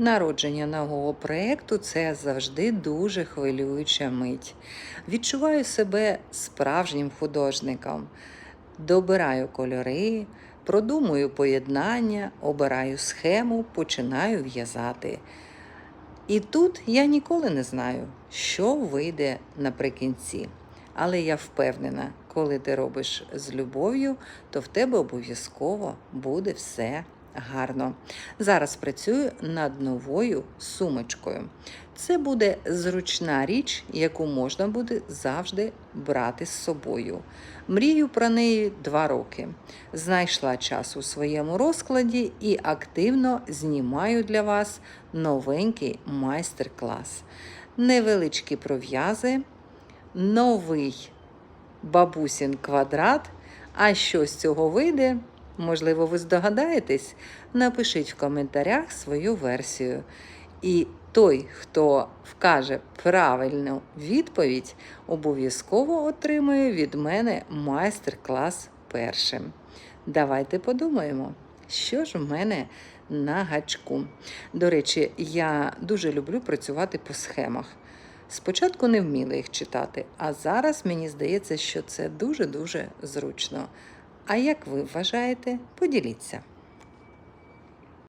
Народження нового проєкту це завжди дуже хвилююча мить. Відчуваю себе справжнім художником. Добираю кольори, продумую поєднання, обираю схему, починаю в'язати. І тут я ніколи не знаю, що вийде наприкінці. Але я впевнена, коли ти робиш з любов'ю, то в тебе обов'язково буде все гарно. Зараз працюю над новою сумочкою. Це буде зручна річ, яку можна буде завжди брати з собою. Мрію про неї два роки. Знайшла час у своєму розкладі і активно знімаю для вас новенький майстер-клас. Невеличкі пров'язи, новий бабусін квадрат. А що з цього вийде? Можливо, ви здогадаєтесь? Напишіть в коментарях свою версію. І той, хто вкаже правильну відповідь, обов'язково отримує від мене майстер-клас першим. Давайте подумаємо, що ж в мене на гачку. До речі, я дуже люблю працювати по схемах. Спочатку не вміла їх читати, а зараз мені здається, що це дуже-дуже зручно. А як ви вважаєте? Поділіться.